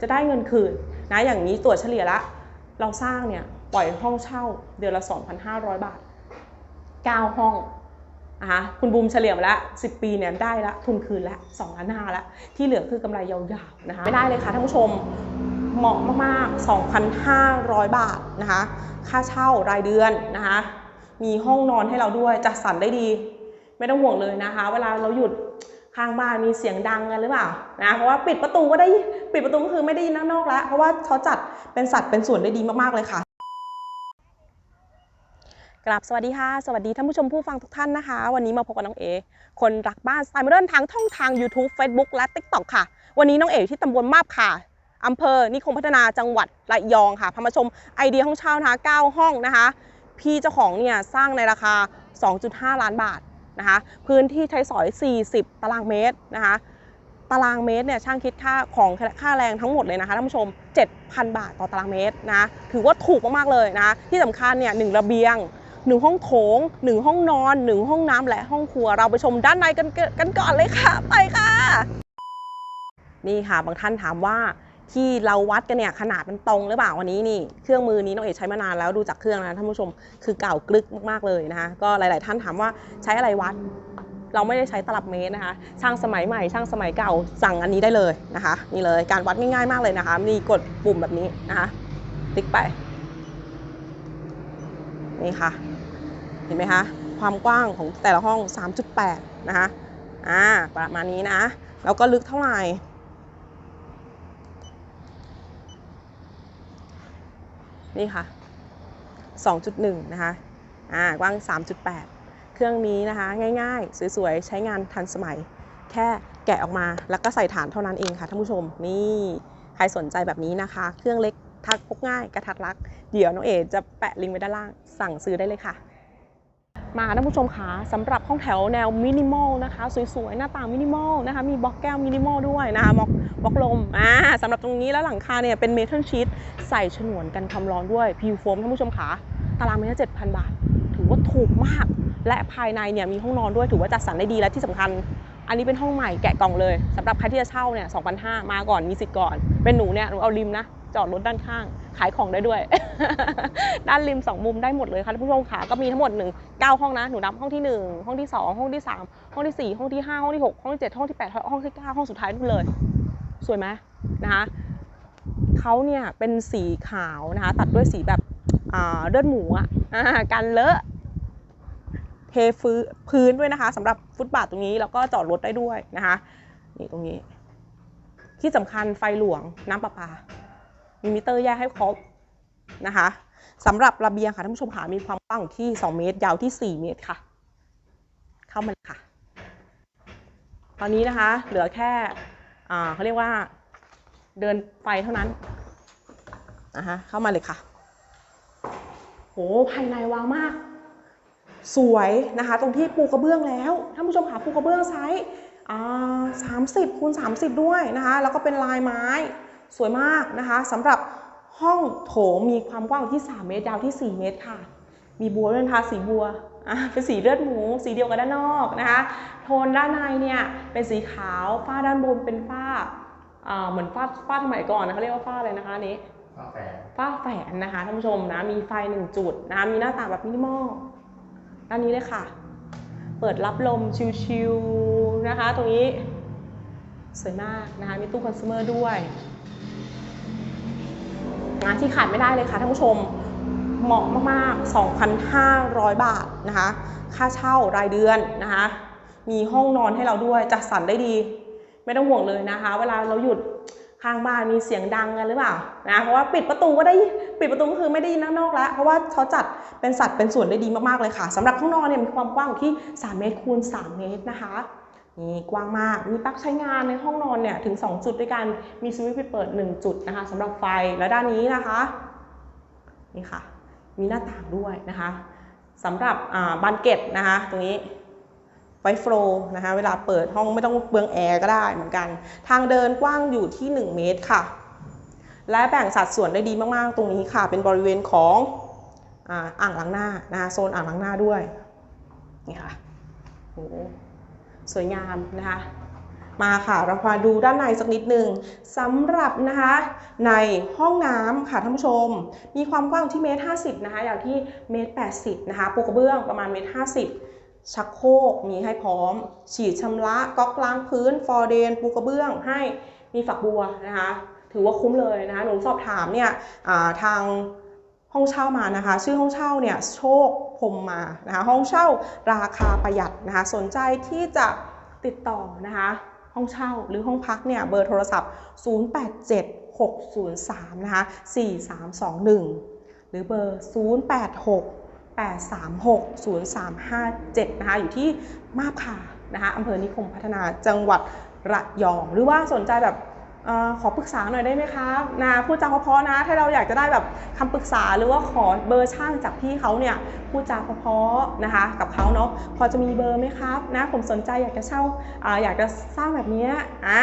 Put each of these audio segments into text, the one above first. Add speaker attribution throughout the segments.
Speaker 1: จะได้เงินคืนนะอย่างนี้ตัวเฉลี่ยละ เราสร้างเนี่ยปล่อยห้องเช่าเดือนละ 2,500 บาท 9 ห้องนะคะคุณบูมเฉลี่ยมาแล้ว10 ปีเนี่ยได้ละทุนคืนละ2ล้านห้าละที่เหลือคือกำไรยาวๆนะคะไม่ได้เลยค่ะท่านผู้ชมเหมาะมากๆ 2,500 บาทนะคะค่าเช่ารายเดือนนะคะมีห้องนอนให้เราด้วยจัดสรรได้ดี ไม่ต้องห่วงเลยนะคะ เวลาเราหยุด ข้างบ้านมีเสียงดังกันหรือเปล่านะเพราะว่าปิดประตูก็ได้ปิดประตูก็คือไม่ได้ยินด้านนอกแล้วเพราะว่าเขาจัดเป็นสัดเป็นส่วนได้ดีมากๆเลยค่ะกราบสวัสดีค่ะ สวัสดีท่านผู้ชมผู้ฟังทุกท่านนะคะ วันนี้มาพบกับน้องเอ คนรักบ้านสไตล์โมเดิร์นทางช่องทาง YouTube Facebook และ TikTok ค่ะ วันนี้น้องเออยู่ที่ตำบลมาบค่ะอำเภอนิคมพัฒนาจังหวัดระยองค่ะพามาชมไอเดียห้องเช่านะคะ9ห้องนะคะ พี่เจ้าของเนี่ยสร้างในราคา 2.5 ล้านบาท นะคะ พื้นที่ใช้สอย 40 ตารางเมตรนะคะ ตารางเมตรเนี่ยช่างคิดค่าของค่าแรงทั้งหมดเลยนะคะท่านผู้ชม 7,000 บาทต่อตารางเมตรนะ ถือว่าถูกมากๆเลยนะ ที่สำคัญเนี่ยหนึ่งระเบียงหนึ่งห้องโถงหนึ่งห้องนอนหนึ่งห้องน้ำและห้องครัว เราไปชมด้านในกันกันก่อนเลยค่ะ ไปค่ะ นี่ค่ะบางท่านถามว่า ที่เราวัดกันเนี่ยขนาดมันตรงหรือเปล่าวันนี้นี่เครื่องมือนี้น้องเอกใช้มานานแล้วดูจากเครื่องนะท่านผู้ชมคือเก่ากลึกมากๆเลยนะคะก็หลาย ๆ ท่านถามว่าใช้อะไรวัด เราไม่ได้ใช้ตลับเมตรนะคะช่างสมัยใหม่ช่างสมัยเก่าสั่งอันนี้ได้เลยนะคะนี่เลยการวัดง่ายๆมากเลยนะคะนี่กดปุ่มแบบนี้นะคะติ๊กไปนี่ค่ะเห็นไหมคะความกว้างของแต่ละห้อง 3.8 นะคะอ่าประมาณนี้นะแล้วก็ลึกเท่าไหร่ นี่ค่ะ 2.1 นะคะ อ่ากว้าง 3.8 เครื่องนี้นะคะ ง่ายๆ สวยๆ ใช้งานทันสมัย แค่แกะออกมาแล้วก็ใส่ฐานเท่านั้นเองค่ะท่านผู้ชม นี่ใครสนใจแบบนี้นะคะ เครื่องเล็กทักพกง่ายกระทัดรัก เดี๋ยวน้องเอจะแปะลิงก์ไว้ด้านล่าง สั่งซื้อได้เลยค่ะ มาท่านผู้ชมคะสำหรับห้องแถวแนวมินิมอลนะคะสวยๆ หน้าต่างมินิมอลนะคะมีบล็อกแก้วมินิมอลด้วยนะคะบล็อกบล็อกลมอ่าสำหรับตรงนี้แล้วหลังคาเนี่ยเป็นเมทัลชีตใส่ฉนวนกันความร้อนด้วยพิวโฟมท่านผู้ชมคะตารางเมตรเจ็ดพันบาท ถือว่าถูกมาก และภายในเนี่ยมีห้องนอนด้วยถือว่าจัดสรรได้ดีและที่สำคัญ อันนี้เป็นห้องใหม่แกะกล่องเลยสำหรับใครที่จะเช่าเนี่ย2,500มาก่อนมีสิทธิ์ก่อน เป็นหนูเนี่ยหนูเอาริมนะ จอดรถด้านข้าง ขายของได้ด้วย ด้านริมสองมุมได้หมดเลยค่ะท่านผู้ชมค่ะก็มีทั้งหมด1 9ห้องนะหนูนับห้องที่1ห้องที่2ห้องที่3ห้องที่4ห้องที่5ห้องที่6ห้องที่7ห้องที่8ห้องที่9ห้องสุดท้ายนู่นเลย สวยไหมนะคะเขาเนี่ยเป็นสีขาวนะคะตัดด้วยสีแบบอ่าเลือดหมูอะอ่ากันเลอะเทฟื้นพื้นด้วยนะคะสำหรับฟุตบาทตรงนี้แล้วก็จอดรถได้ด้วยนะคะนี่ตรงนี้ ที่สำคัญไฟหลวงน้ำประปา มีมิเตอร์แยกให้ครบนะคะสำหรับระเบียงค่ะท่านผู้ชมค่ะมีความกว้างที่ 2 เมตร ยาวที่ 4 เมตรค่ะ เข้ามาเลยค่ะ ตอนนี้นะคะ เหลือแค่เขาเรียกว่าเดินไฟเท่านั้นนะคะเข้ามาเลยค่ะโหภายในวาวมาก สวยนะคะ ตรงที่ปูกระเบื้องแล้วท่านผู้ชมค่ะปูกระเบื้องไซส์สามสิบคูณสามสิบด้วยนะคะ แล้วก็เป็นลายไม้ สวยมากนะคะสำหรับห้องโถงมีความกว้างอยู่ที่ 3 เมตรยาวที่ 4 เมตรค่ะ มีบัวด้วยนะคะสีบัวอะเป็นสีเลือดหมู สีเดียวกับด้านนอกนะคะ โทนด้านในเนี่ยเป็นสีขาวฝ้าด้านบนเป็นฝ้าอ่าเหมือนฝ้าฝ้าสมัยก่อนนะเขาเรียกว่าฝ้าอะไรนะคะอันนี้
Speaker 2: ฝาแฝด
Speaker 1: ฝ้าแฝนนะคะท่านผู้ชมนะมีไฟหนึ่งจุดนะคะมีหน้าต่างแบบมินิมอลด้านนี้เลยค่ะ เปิดรับลมชิวๆนะคะ ตรงนี้ สวยมากนะคะ มีตู้คอน sumer ด้วยงานที่ขาดไม่ได้เลยค่ะท่านผู้ชม เหมาะมากๆ 2,500 บาทนะคะ ค่าเช่ารายเดือนนะคะ มีห้องนอนให้เราด้วย จัดสรรได้ดี ไม่ต้องห่วงเลยนะคะ เวลาเราหยุดข้างบ้านมีเสียงดังกันหรือเปล่านะเพราะว่าปิดประตูก็ได้ปิดประตูก็คือไม่ได้ยินด้านนอกแล้วเพราะว่าเขาจัดเป็นสัดเป็นส่วนได้ดีมากๆเลยค่ะสำหรับห้องนอนเนี่ยมีความกว้างที่ 3 เมตรคูณ3เมตรนะคะ นี่กว้างมาก มีปลั๊กใช้งานในห้องนอนเนี่ยถึง 2 จุดด้วยกัน มีสวิตช์ไปเปิด 1 จุดนะคะสำหรับไฟ และด้านนี้นะคะ นี่ค่ะ มีหน้าต่างด้วยนะคะสำหรับบานเกตนะคะ ตรงนี้ไฟฟลว์นะคะ เวลาเปิดห้องไม่ต้องเปลืองแอร์ก็ได้เหมือนกัน ทางเดินกว้างอยู่ที่ 1 เมตรค่ะ และแบ่งสัดส่วนได้ดีมากๆ ตรงนี้ค่ะ เป็นบริเวณของอ่างล้างหน้านะคะโซนอ่างล้างหน้าด้วย นี่ค่ะโห สวยงามนะคะมาค่ะเรามาดูด้านในสักนิดหนึ่งสำหรับนะคะในห้องน้ำค่ะท่านผู้ชม มีความกว้างที่เมตรห้าสิบนะคะอย่างที่เมตรแปดสิบนะคะปูกระเบื้องประมาณเมตรห้าสิบชักโครกมีให้พร้อม ฉีดชำระก๊อกล้างพื้น ฟอร์เดน ปูกระเบื้องให้มีฝักบัวนะคะถือว่าคุ้มเลยนะคะหนูสอบถามเนี่ยทาง ห้องเช่ามานะคะ ชื่อห้องเช่าเนี่ยโชคพรมมานะคะห้องเช่าราคาประหยัดนะคะ สนใจที่จะติดต่อนะคะห้องเช่าหรือห้องพักเนี่ยเบอร์โทรศัพท์ 087603นะคะ4321 หรือเบอร์ 086 836 0357 นะคะอยู่ที่มาบขานะคะอำเภอนิคมพัฒนาจังหวัดระยอง หรือว่าสนใจแบบ ออขอปรึกษาหน่อยได้ไหมครับนะพูดจาเพราะๆนะ ถ้าเราอยากจะได้แบบคำปรึกษาหรือว่าขอเบอร์ช่างจากพี่เขาเนี่ยพูดจาเพราะๆนะคะกับเขาเนาะพอจะมีเบอร์ไหมครับนะผมสนใจอยากจะเช่าออยากจะสร้างแบบนี้อ่า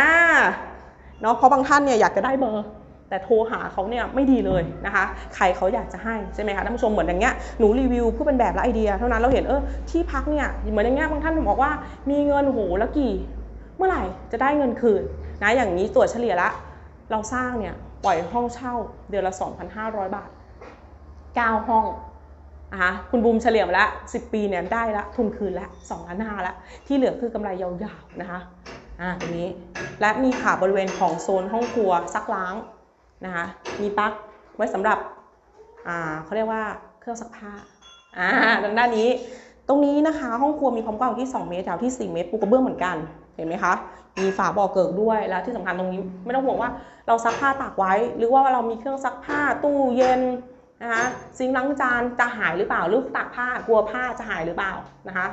Speaker 1: เนาะเพราะบางท่านเนี่ยอยากจะได้เบอร์แต่โทรหาเขาเนี่ยไม่ดีเลยนะคะ ใครเขาอยากจะให้ใช่ไหมคะท่านผู้ชมเหมือนอย่างเงี้ยหนูรีวิวเพื่อเป็นแบบและไอเดีย เท่านั้นเราเห็นเออที่พักเนี่ยเหมือนอย่างเงี้ยบางท่านบอกว่ามีเงินโหแล้วกี่ เมื่อไหร่จะได้เงินคืน นะอย่างนี้ตัวเฉลี่ยละ เราสร้างเนี่ยปล่อยห้องเช่าเดือนละ 2,500 บาท 9 ห้องนะคะคุณบูมเฉลี่ยมาละ10 ปีเนี่ยได้ละทุนคืนละ2ล้านห้าละที่เหลือคือกำไรยาวๆนะคะอ่าตรงนี้และมีค่ะบริเวณของโซนห้องครัวซักล้างนะคะมีปลั๊กไว้สำหรับอ่าเขาเรียกว่าเครื่องซักผ้าอ่าทางด้านนี้ ตรงนี้นะคะห้องครัวมีความกว้างที่ 2 เมตรยาวที่ 4 เมตรปูกระเบื้องเหมือนกัน เห็นไหมคะ มีฝาบ่อเกิกด้วยแล้วที่สำคัญตรงนี้ไม่ต้องห่วงว่าเราซักผ้าตากไว้ หรือว่าเรามีเครื่องซักผ้าตู้เย็นนะคะซิงล้างจานจะหายหรือเปล่าหรือตากผ้ากลัวผ้าจะหายหรือเปล่านะคะ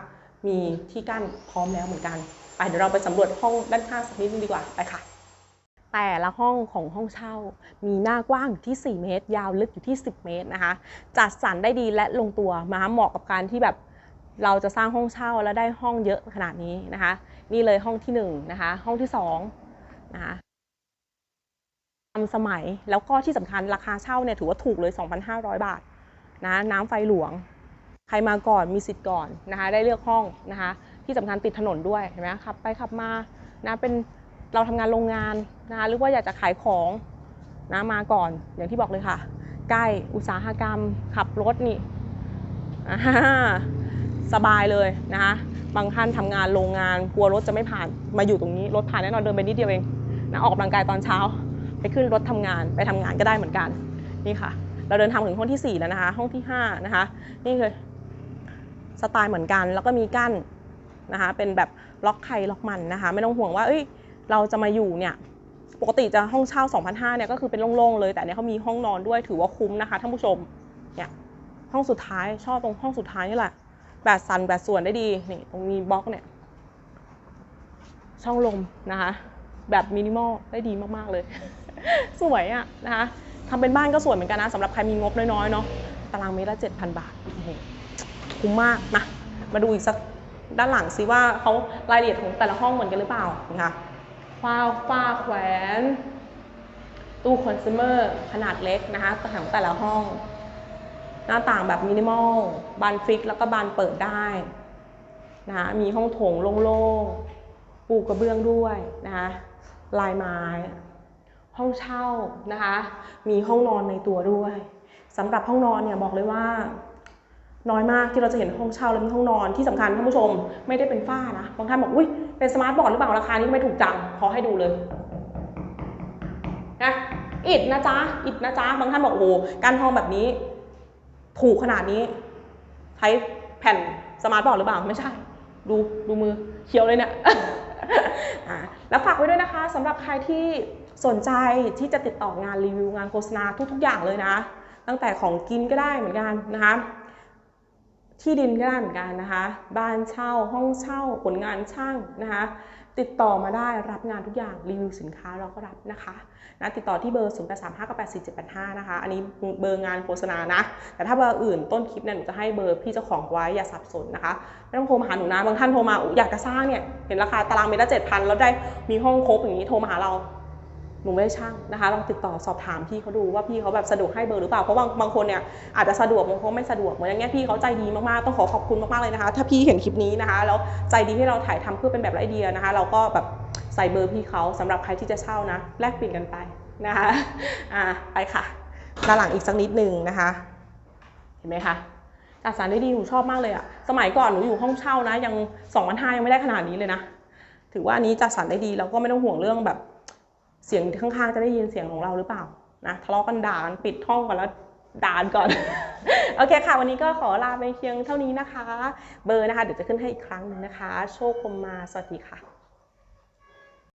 Speaker 1: มีที่กั้นพร้อมแล้วเหมือนกันไปเดี๋ยวเราไปสำรวจห้องด้านข้างสักนิดนึงดีกว่าไปค่ะ แต่ละห้องของห้องเช่า มีหน้ากว้างอยู่ที่ 4 เมตร ยาวลึกอยู่ที่ 10 เมตรนะคะ จัดสรรได้ดีและลงตัวมาเหมาะกับการที่แบบ เราจะสร้างห้องเช่าแล้วได้ห้องเยอะขนาดนี้นะคะ นี่เลยห้องที่1นะคะ ห้องที่2นะคะทำสมัยแล้วก็ที่สำคัญราคาเช่าเนี่ยถือว่าถูกเลย 2,500 บาทนะน้ำไฟหลวง ใครมาก่อนมีสิทธิ์ก่อนนะคะ ได้เลือกห้องนะคะ ที่สำคัญติดถนนด้วยเห็นไหมขับไปขับมานะเป็นเราทำงานโรงงานนะคะหรือว่าอยากจะขายของนะมาก่อนอย่างที่บอกเลยค่ะ ใกล้อุตสาหกรรมขับรถนี่อ่า สบายเลยนะคะบางท่านทำงานโรงงานกลัวรถจะไม่ผ่านมาอยู่ตรงนี้รถผ่านแน่นอนเดินไปนิดเดียวเองนะออกกำลังกายตอนเช้า ไปขึ้นรถทำงานไปทำงานก็ได้เหมือนกันนี่ค่ะ เราเดินทางถึงห้องที่ 4 แล้วนะคะ ห้องที่ 5 นะคะ นี่คือสไตล์เหมือนกันแล้วก็มีกั้นนะคะเป็นแบบล็อกใครล็อกมันนะคะ ไม่ต้องห่วงว่าเอ้ยเราจะมาอยู่เนี่ยปกติจะห้องเช่า2,500เนี่ยก็คือเป็นโล่งๆเลย แต่เนี้ยเขามีห้องนอนด้วยถือว่าคุ้มนะคะท่านผู้ชมเนี่ยห้องสุดท้ายชอบตรงห้องสุดท้ายนี่แหละ แบบสันแบบส่วนได้ดีนี่ตรงมีบล็อกเนี่ยช่องลมนะคะแบบมินิมอลได้ดีมากๆเลย สวยอะนะคะทำเป็นบ้านก็สวยเหมือนกันนะสำหรับใครมีงบน้อยๆเนาะตารางเมตรละ7,000บาทคุ้มมากมามาดูอีกสักด้านหลังซิว่าเขารายละเอียดของแต่ละห้องเหมือนกันหรือเปล่านะคะฝ้าฝ้าแขวน ตู้คอน sumer ขนาดเล็กนะคะของแต่ละห้อง หน้าต่างแบบมินิมอลบานฟิกแล้วก็บานเปิดได้นะคะมีห้องโถงโล่งๆปูกระเบื้องด้วยนะคะลายไม้ ห้องเช่านะคะมีห้องนอนในตัวด้วยสำหรับห้องนอนเนี่ยบอกเลยว่าน้อยมากที่เราจะเห็นห้องเช่าแล้วมีห้องนอนที่สำคัญท่านผู้ชมไม่ได้เป็นฝ้านะบางท่านบอกอุ้ยเป็นสมาร์ทบอร์ดหรือเปล่าราคานี้ไม่ถูกจังขอให้ดูเลยนะอิดนะจ๊ะอิดนะจ๊ะบางท่านบอกโอ้โหการห้องแบบนี้ ถูกขนาดนี้ ใช้แผ่นสมาร์ทบอร์ดหรือเปล่า ไม่ใช่ ดูดูมือเขียวเลยเนี่ยอะแล้วฝากไว้ด้วยนะคะสำหรับใครที่สนใจที่จะติดต่องานรีวิวงานโฆษณาทุก ๆ อย่างเลยนะ ตั้งแต่ของกินก็ได้เหมือนกันนะคะที่ดินก็ได้เหมือนกันนะคะ บ้านเช่าห้องเช่าผลงานช่างนะคะ ติดต่อมาได้รับงานทุกอย่างรีวิวสินค้าเราก็รับนะคะนะติดต่อที่เบอร์ 0 8 3 5 9 8 4 7 8 5 นะคะ อันนี้เบอร์งานโฆษณานะ แต่ถ้าเบอร์อื่นต้นคลิปเนี่ยหนูจะให้เบอร์พี่เจ้าของไว้อย่าสับสนนะคะ ไม่ต้องโทรมาหาหนูนะ บางท่านโทรมาอยอยากจะสร้างเนี่ย เห็นราคาตารางเมตรละเจ็ดพันแล้วได้มีห้องครบอย่างนี้โทรมาหาเรา หนูไม่ได้ช่างนะคะลองติดต่อสอบถามพี่เขาดูว่าพี่เขาแบบสะดวกให้เบอร์หรือเปล่าเพราะบางบางคนเนี่ยอาจจะสะดวกบางคนไม่สะดวกเหมือนอย่างเงี้ยพี่เขาใจดีมากๆต้องขอขอบคุณมากๆเลยนะคะ ถ้าพี่เห็นคลิปนี้นะคะแล้วใจดีที่เราถ่ายทำเพื่อเป็นแบบไอเดียนะคะ เราก็แบบใส่เบอร์พี่เขาสำหรับใครที่จะเช่านะแลกเปลี่ยนกันไปนะคะอ่าไปค่ะด้านหลังอีกสักนิดนึงนะคะ เห็นไหมคะจัดสรรได้ดีหนูชอบมากเลยอะสมัยก่อนหนูอยู่ห้องเช่านะยังสองพันห้ายังไม่ได้ขนาดนี้เลยนะถือว่าอันนี้จัดสรรได้ดีแล้วก็ไม่ต้องห่วงเรื่องแบบ เสียงข้างๆจะได้ยินเสียงของเราหรือเปล่านะทะเลาะกันด่ากันปิดห้องก่อนแล้วด่านก่อน โอเคค่ะ วันนี้ก็ขอลาไปเพียงเท่านี้นะคะ เบอร์นะคะ เดี๋ยวจะขึ้นให้อีกครั้งหนึ่งนะคะ โชคคมมา สวัสดีค่ะ